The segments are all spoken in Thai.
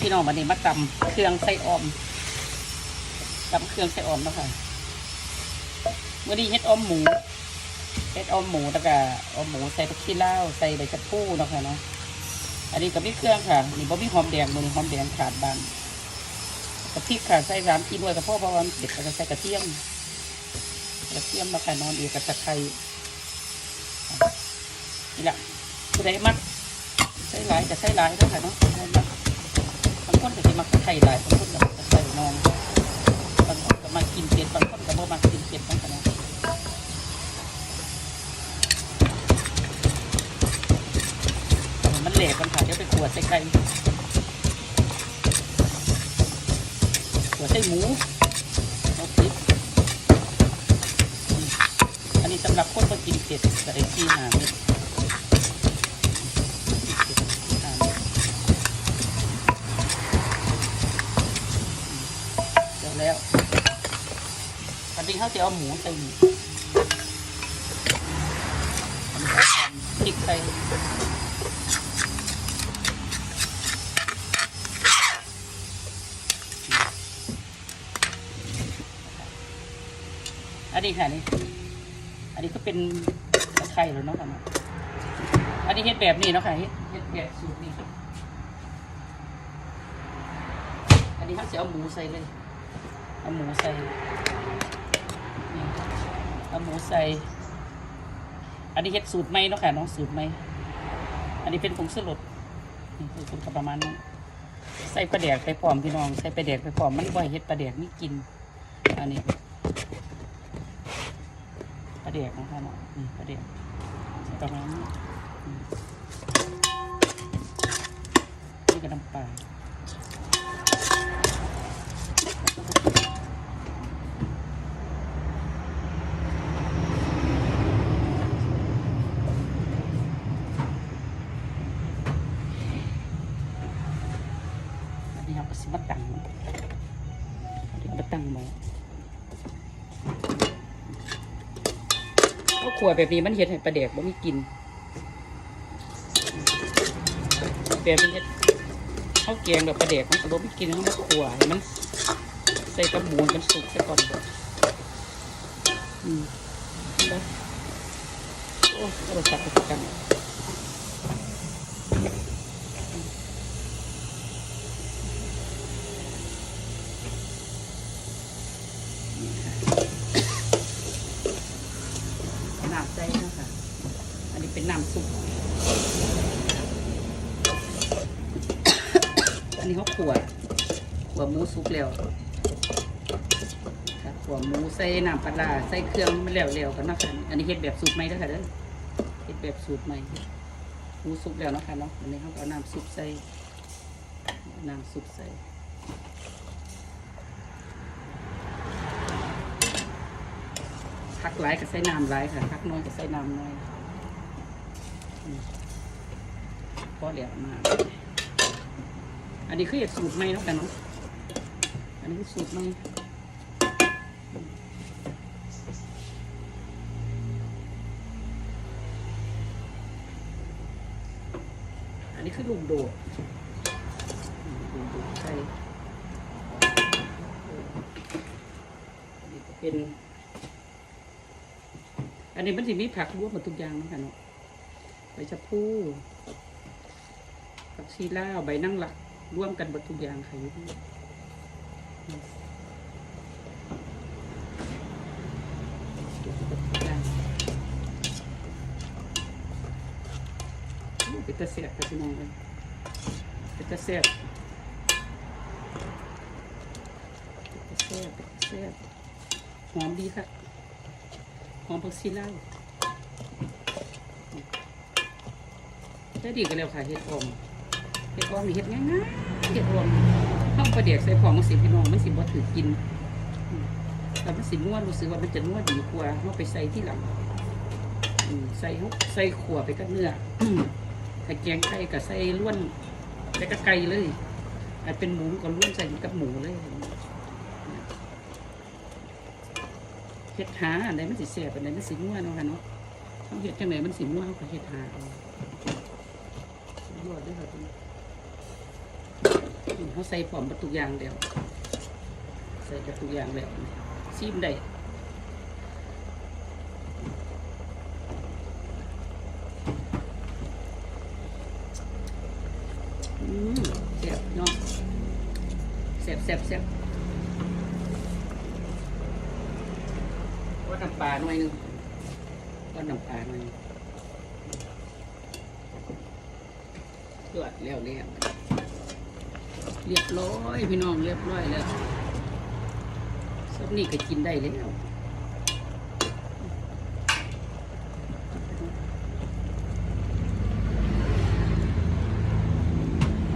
พี่น้องวันนี้มาตำเครื่องไส้ออมตำเครื่องไส้ออมเนาะค่ะเมื่อนี้เฮ็ดออมหมูเฮ็ดออมหมูแล้วก็ออมหมูใส่ผักชีลาใส่ใบชะพูเนาะค่ะเนาะอันนี้ก็มีเครื่องค่ะนี่บ่มีหอมแดงมือนี้หอมแดงขาดบานกระพริกค่ะใส่สามกิโลกับพ่อเพราะว่ามันเผ็ดแล้วก็ใส่กระเทียมกระเทียมแล้วก็นอนเอีกกับตะไคร้นี่แหละผู้ใดมักใส่หลายจะใส่หลายเด้อค่ะเนาะ คนก็สิมักตะไคร้หลายบางคนก็ตะไคร้น้องบางคนก็มากินเผ็ดบางคนก็บ่มากินเผ็ดนั่นค่ะเนะมันเหลวกันค่ะเดี๋ยวไปขวดใส่ไก่ขวดใส่หมูเอาพริกอันนี้สำหรับคนบ่กินเผ็ดก็ได้ที่หาเม็ด เดี๋ยวแล้วตอนนี้ เขาจะเอาหมูใส่หมูพริกใส่อันนี้ค่ะนี่ อันนี้ก็เป็นตะไคร้แล้วเนาะค่ะนอันนี้เฮ็ดแบบนี้เนาะค่ะเฮ็ดเฮ็ดแบบสูตรนี้อันนี้เขาจะเอาหมูใส่เลย เอาหมูใส่ เอาหมูใส่ อันนี้เฮ็ดสูตรไหมเนาะค่ะน้องสูตรไหม อันนี้เป็นผงสลดนี่คือเป็นประมาณนี้ใส่ปลาแดกไปพร้อมพี่น้อง ใส่ปลาแดกไปพร้อมมันบ่อยเฮ็ดปลาแดกนี่กิน อันนี้ปลาแดกนะคะเนาะนี่ปลาแดกใส่ประมาณนี้นี่ก็น้ำปลา นนี้เราก็สิมาตั้งเดี๋ยวมาตั้งม้อก็ขวดแบบนี้มันเห็ดให้ปลาเด็กบ่มีกินแบบนี้เฮ็ดข้าวแกงแบบปลาเด็กมันบ่มีกินเขามาขวให้มันใส่กระมูให้มันสุกซะก่อนอืมเห็นปะโอ้เราสับไปกันน้ำใจนะคะ อันนี้ เป็นน้ำซุป อันนี้เขาขวดขวดหมูซุปแล้วขวดหมูใส่น้ำปลาใส่เครื่องมันแล้วๆกันนะคะอันนี้เฮ็ดแบบสูตรใหม่เด้อค่ะเด้อเฮ็ดแบบสูตรใหม่หมูซุปแล้วนะคะเนาะอันนี้เขาเอาน้ำซุปใส่น้ำซุปใส่พักหลายก็ใส่น้ำหลายค่ะพักน้อยก็ใส่น้ำน้อย พอเหลียวมา อันนี้คืออยาสูตรไหมเนาะกันเนาะ อันนี้คือสูตรไหมอันนี้คือลูกโดดลูกโดดใส่เป็น อันนี้มันสิมีผักรวมหมดทุกอย่างเนาะค่ะเนาะ ใบชะพูผักชีลาวใบนั่งหลัก ร่วมกันหมดทุกอย่างค่ะอยู่ที่เป็นตะเสียบค่ะพี่น้องเลยเป็นตะเสียบเป็นตะเสียบเป็นตะเสียบหอมดีค่ะหอมผักชีลาว ได้ดีกันแล้วค่ะเห็ดออมเห็ดออมนี่เห็ดง่ายๆเห็ดออมเข้าประเดี๋ยวใส่ของมันสิพี่น้องมันสิบ่ถือกินแต่มันสินวดรู้สึกว่ามันจะนวดดีกว่าเราไปใส่ที่หลังใส่ฮุกใส่ขัวไปกับเนื้อถ้าแกงไก่ก็ใส่ล้วนใส่กับไก่เลยอาจเป็นหมูก็ล้วนใส่กับหมูเลยเฮ็ดหาอันใดมันสิแสบอันใดมันสิม่วนเนาะค่ะเนาะเขาเฮ็ดจังไดมันสิม่วนเขาก็เฮ็ดหาเอา ยอดเด้วยค่ะพี่เขาใส่พร้อมประตูยางแล้วใส่ประตูยางแล้วซิมได้อืมแซ่บเนาะแซ่บแซ่บแซ่บว่าน้ำปลาหน่อยนึงว่าน้ำปลาหน่อยนึง ตรวจแล้วแล้วเรียบร้อยพี่น้องเรียบร้อยแล้วสับนี่ก็กินได้แล้ว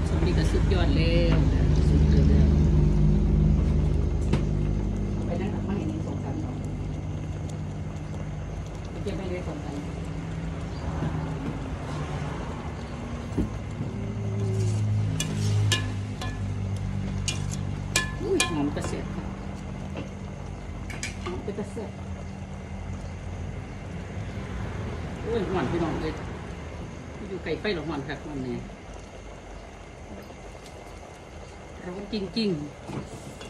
สับนี่ก็สุดยอดแล้วนะสุดเลยแล้วไปนั่งหลังไม่เห็นสองสามดอกไปเก็บไม่ได้สองสามดอกอุ้ย หอมกระเสียบค่ะหอมเป็นกระเสียบอุ้ยหวานพี่น้องเลยอยู่ไก่ไฟหรอหวานค่ะหวานเนี่ยร้อนจริงๆ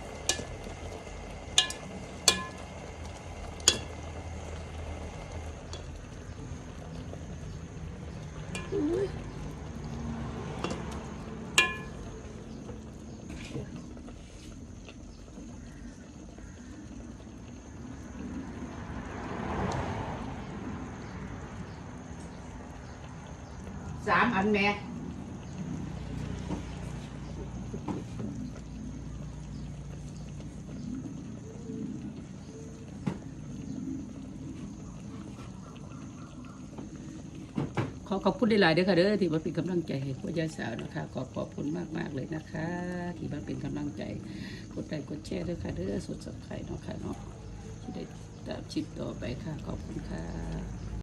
สามอันแม่ขอขอบคุณหลายๆเด้อค่ะเด้อที่มาเป็นกำลังใจให้พ่อยายสาวนะคะขอขอบคุณมากๆเลยนะคะ ที่มาเป็นกำลังใจกดไลค์กดแชร์ด้วยค่ะเด้อสดสับไข่เนาะค่ะเนาะที่ได้ตามชิปต่อไปค่ะขอบคุณค่ะ